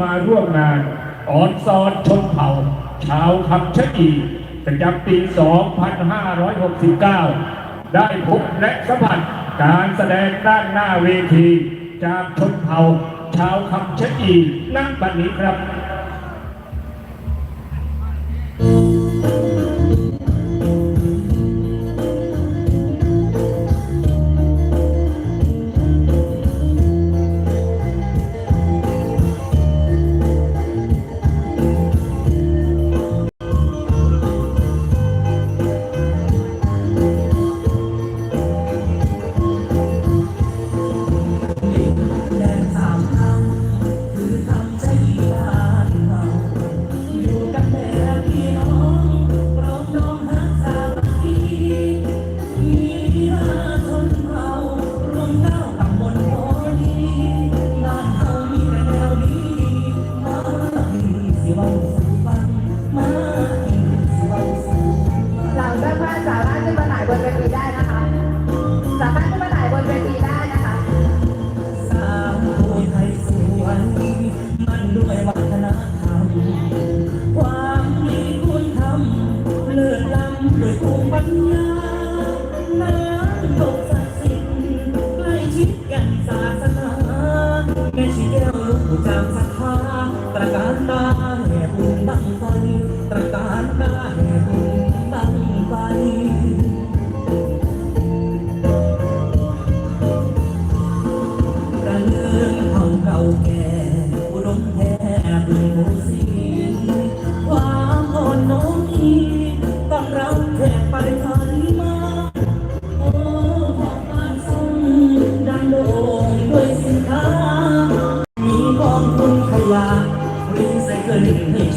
มาร่วมงานอ่อนซอนชนเผ่า ชาวคำชะอีประจำปี 2569 ได้พบและสัมผัสการแสดงด้านหน้าเวที จากชนเผ่า ชาวคำชะอีนั่งบันนี้ครับ Baju tidur.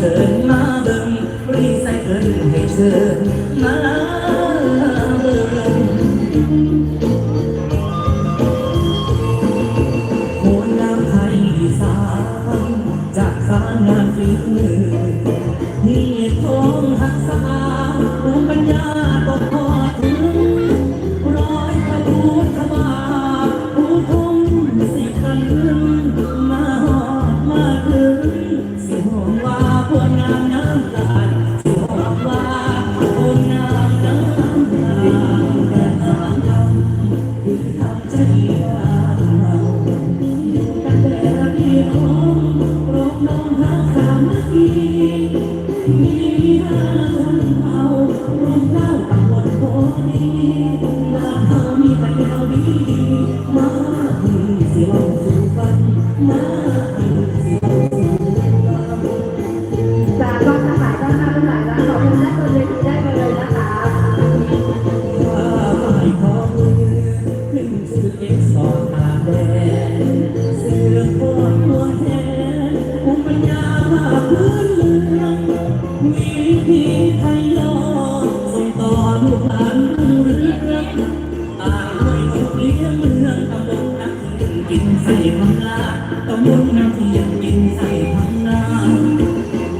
thương mà bừng đi say thương ngày อ่างห้วยโอเลี้ยงเมืองตำบลน้ำพึ่งกินใส่พังลาตำบลน้ำพึ่งกินใส่พังลา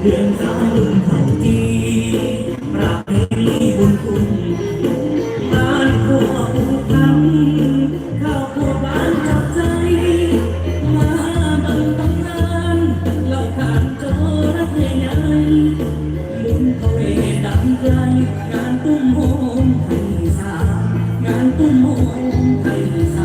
เดือนสาวลุงพ รักมวลให้สา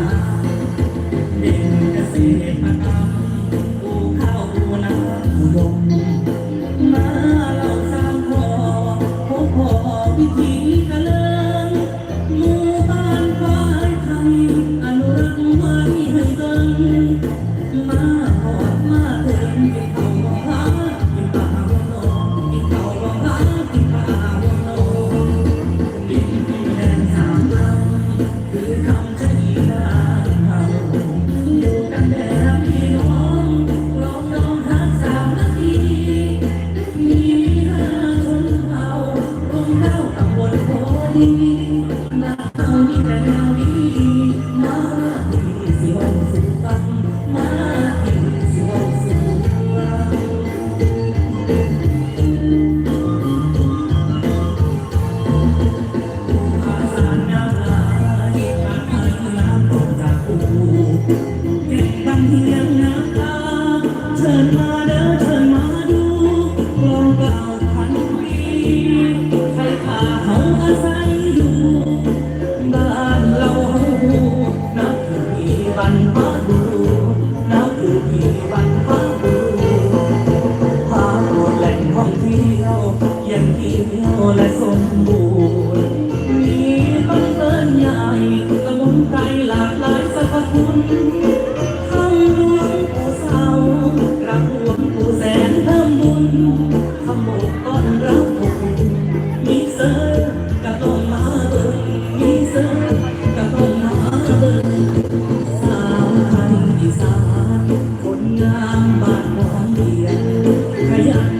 มีต้อเกินใหญ่สมุนไพหลากหลายสรรพคุณทั้งลวงปู่เสากระหลวงปู่แสนเพิ่มบุญขโมก้อนรับผมมีเสือกระต้มมาเบิงมีเสือกระต้มมาเบิงสาวไทยอีสานคนงามบานหอมเดียนขยัน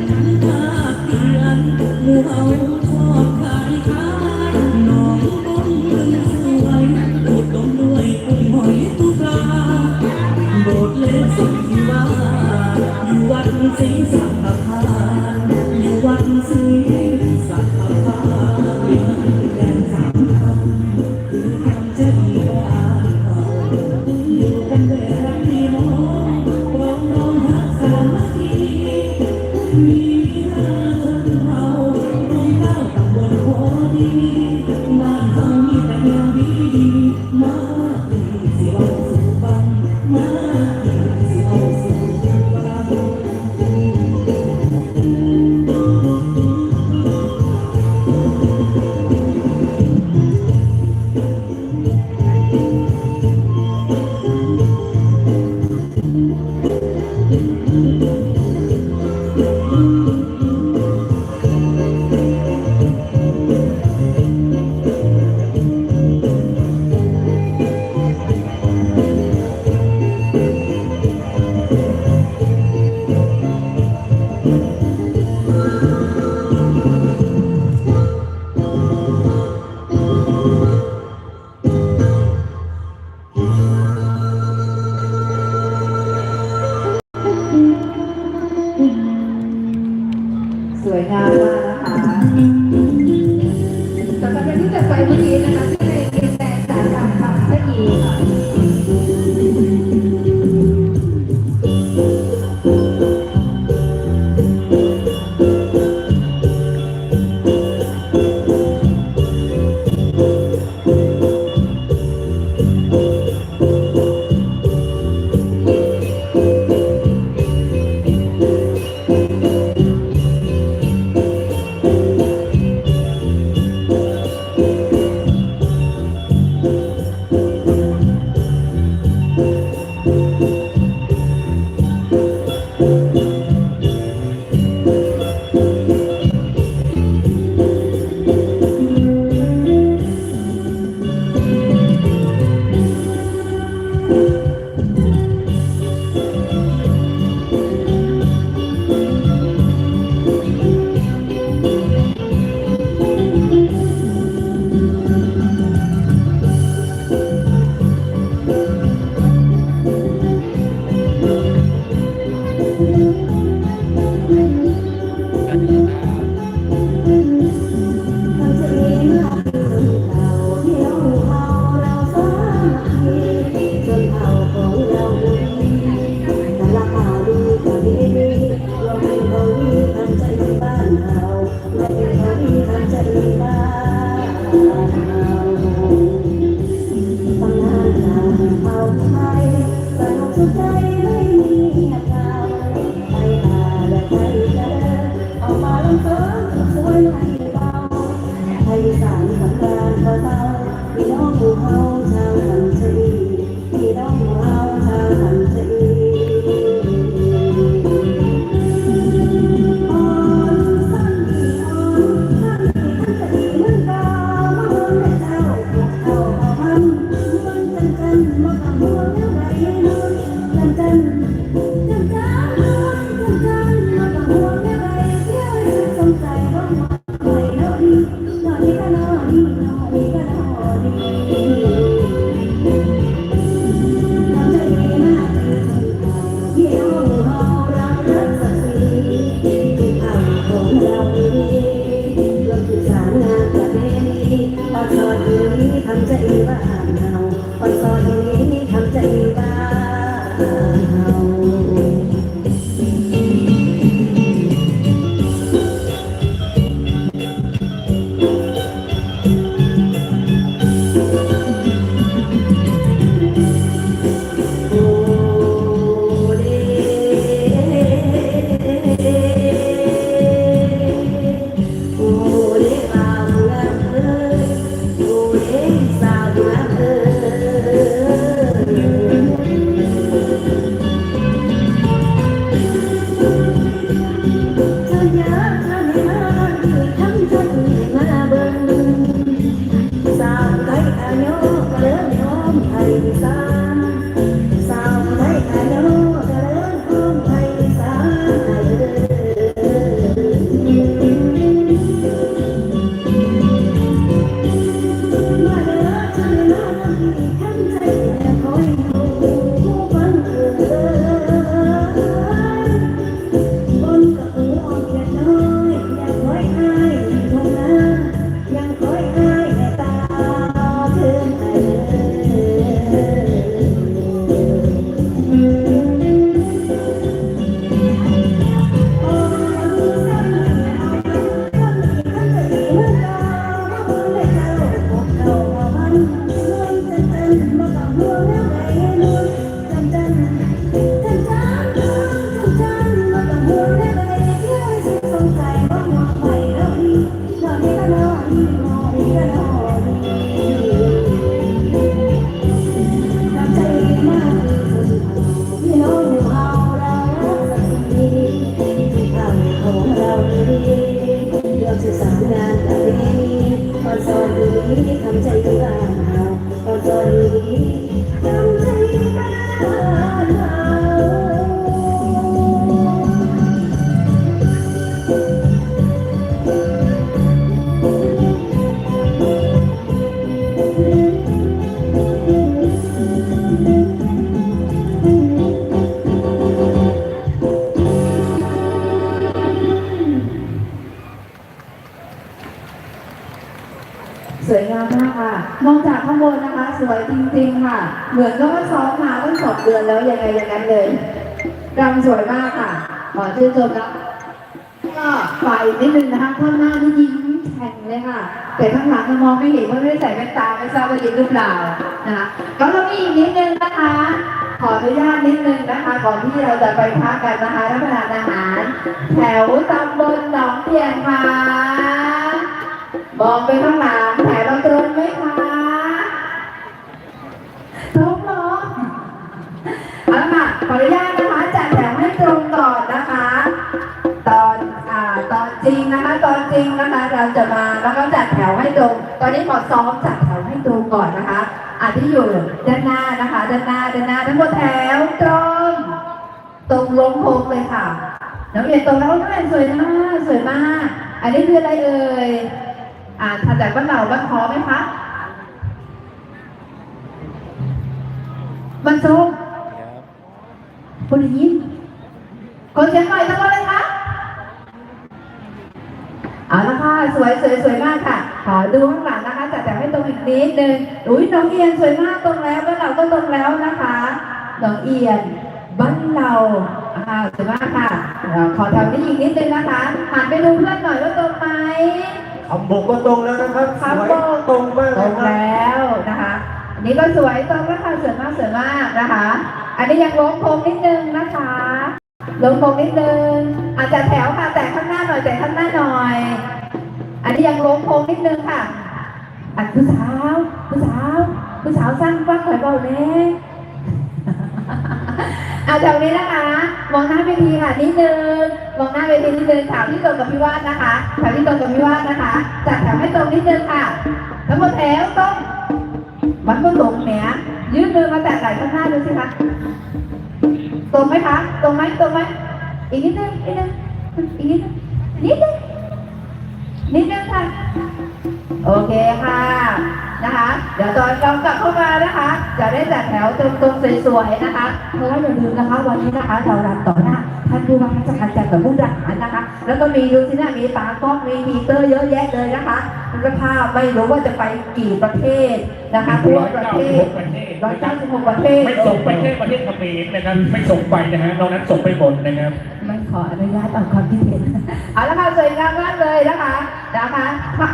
มากเพียรหมู่เอ สวยงามมากนะคะ วยจริงๆค่ะ เหมือนก็ว่าซ้อมมาตั้งสองเดือนแล้วยังไงอย่างนั้นเลยรำสวยมากค่ะ ขอชื่นชมนะก็ฝ่ายนิดนึงนะคะข้างหน้านี่ยิ้มแฉ่งเลยค่ะ แต่ข้างหลังมองไม่เห็นเพราะไม่ได้ใส่แว่นตาไม่ทราบว่ายิ้มหรือเปล่านะคะก็ต้องมีอีกนิดนึงนะคะ ขออนุญาตนิดนึงนะคะ ก่อนที่เราจะไปพักกันนะคะรับประทานอาหาร แถวตำบลหนองเทียนค่ะมองไปข้างหลังแถวเราตรงไหมคะตรงเหรอเอาละค่ะข ออนุญาตนะคะจัดแถวให้ตรงก่อนนะคะ ตอนอ่าตอนจริงนะคะตอนจริงนะคะเราจะมาแล้วก็จัดแถวให้ตรง ตอนนี้ขอซ้อมจัดแถวให้ตรงก่อนนะคะอาที่อยู่ด้านหน้านะคะด้านหน้าด้านหน้าทั้งหมดแถวตรงตรงลงโค้งเลยค่ะน้องเรียนตรงแล้วน้องเรียนสวยมากสวยมาก อันนี้คืออะไรเอ่ยอ่าทำจากบ้านเหล่าบ้านคอไหมคะมันส้ม คนได้ยินคนเสียงหน่อยทั้งหมดเลยคะเอาละค่ะสวยสวยสวยมากค่ะขอดูข้างหลังนะคะจัดแต่ให้ตรงอีกนิดนึงอุ้ยน้องเอียนสวยมากตรงแล้วบ้านเราก็ตรงแล้วนะคะน้องเอียนบ้านเราอ่าสวยมากค่ะเราขอทำนี้อีกนิดนึงนะคะหันไปดูเพื่อนหน่อยว่าตรงไหมคำบอกก็ตรงแล้วนะครับสคำวยบอกตรงมากตเลรยงครับแล้วนะคะอันนี้ก็สวยตรงแล้วค่ะสวยมากสวยมากนะคะ อันนี้ยังล้มโค้งนิดนึงนะคะล้มโค้งนิดนึงอาจจะแถวค่ะ แต่ข้างหน้าหน่อยแต่ข้างหน้าหน่อย อันนี้ยังล้มโค้งนิดนึงค่ะอันผู้สาวผู้สาวผู้สาวสั้นกว้างหน่อยเบาเน่เอาจากนี้นะคะ มองหน้าเวทีค่ะนิดนึงมองหน้าเวทีนิดนึงถามที่ตรงกับพี่วาดนะคะถามที่ตรงกับพี่วาดนะคะจัดแถวให้ตรงนิดนึงค่ะ ทั้งหมดแถวตรงมันก็ตรงแหม ยืดมือมาแตะไหล่ข้างหน้าดูสิคะ ตรงไหมคะ ตรงไหมตรงไหมอีกนิดนึงอีกนิดนึงอีกนิดนึงนิดนึงนิดนึงค่ะ โอเคค่ะ นะคะ เดี๋ยวตอนกลับกลับเข้ามานะคะ จะได้จัดแถวตรงๆสวยๆนะคะเพราะว่าอย่าลืมนะคะ วันนี้นะคะเรารำต่อหน้า ท่านผู้ว่าราชการจังหวัดมุกดาหารนะคะ แล้วก็มีดูสินะมีตากล้องมีฮีเตอร์เยอะแยะเลยนะคะคุณภาพไม่รู้ว่าจะไปกี่ประเทศนะคะทั่วร้อยประเก้าเทสิบศหกประเทศร้อยนะครัเก้าบสิบหกประเทศไม่ส่งไปแค่ประเทศเขมรนะครับไม่ส่งไปนะฮะนอกนั้นส่งไปหมดนะครับไม่ขออนุญาตออกความคิดเห็นเอาละค่ะสวยงามมากเลยนะคะนะคะ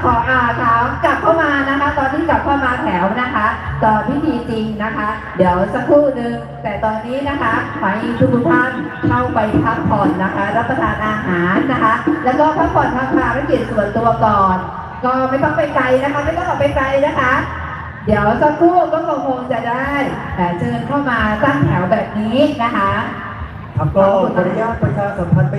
ขออ่าขากลับเข้ามานะคะตอนที่ กลับเข้ามาแถวนะคะ ต่อพิธีจริงนะคะ เดี๋ยวสักครู่หนึ่งแต่ตอนนี้นะคะขอให้ทุกท่านเข้าไปพักผ่อนนะคะ รับประทานอาหารนะคะ แล้วก็พักผ่อนทางภารกิจส่วนตัวก่อน ก็ไม่ต้องไปไกลนะคะ ไม่ต้องออกไปไกลนะคะเดี๋ยวสักครู่ก็คงจะได้เอ่อเชิญเข้ามาตั้งแถวแบบนี้นะคะครับก็ขออนุญาตประชาสัมพันธ์ไป